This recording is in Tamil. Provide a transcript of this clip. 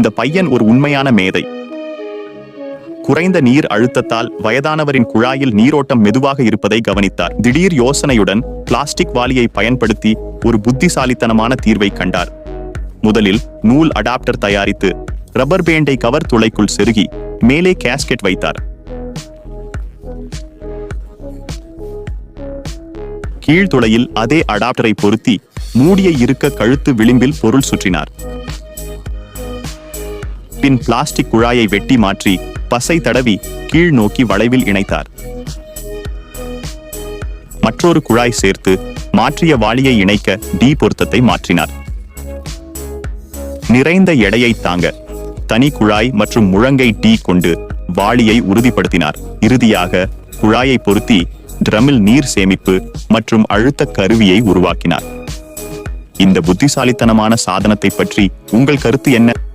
இந்த பையன் ஒரு உண்மையான மேதை. குறைந்த நீர் அழுத்தத்தால் வயதானவரின் குழாயில் நீரோட்டம் மெதுவாக இருப்பதை கவனித்தார். திடீர் யோசனையுடன் பிளாஸ்டிக் வாலியை பயன்படுத்தி ஒரு புத்திசாலித்தனமான தீர்வை கண்டார். முதலில் நூல் அடாப்டர் தயாரித்து ரப்பர் பேண்டை கவர் துளைக்குள் செருகி மேலே கேஸ்கெட் வைத்தார். கீழ்துளையில் அதே அடாப்டரை பொருத்தி மூடிய இருக்க கழுத்து விளிம்பில் பொருள் சுற்றினார். பின் பிளாஸ்டிக் குழாயை வெட்டி மாற்றி பசை தடவி கீழ் நோக்கி வளைவில் இணைத்தார். மற்றொரு குழாய் சேர்த்து மாற்றிய வாளியை இணைக்க டி பொருத்தத்தை மாற்றினார். நிறைந்த எடையை தாங்க தனி குழாய் மற்றும் முழங்கை டீ கொண்டு வாளியை உறுதிப்படுத்தினார். இறுதியாக குழாயை பொருத்தி ட்ரமில் நீர் சேமிப்பு மற்றும் அழுத்த கருவியை உருவாக்கினார். இந்த புத்திசாலித்தனமான சாதனத்தை பற்றி உங்கள் கருத்து என்ன?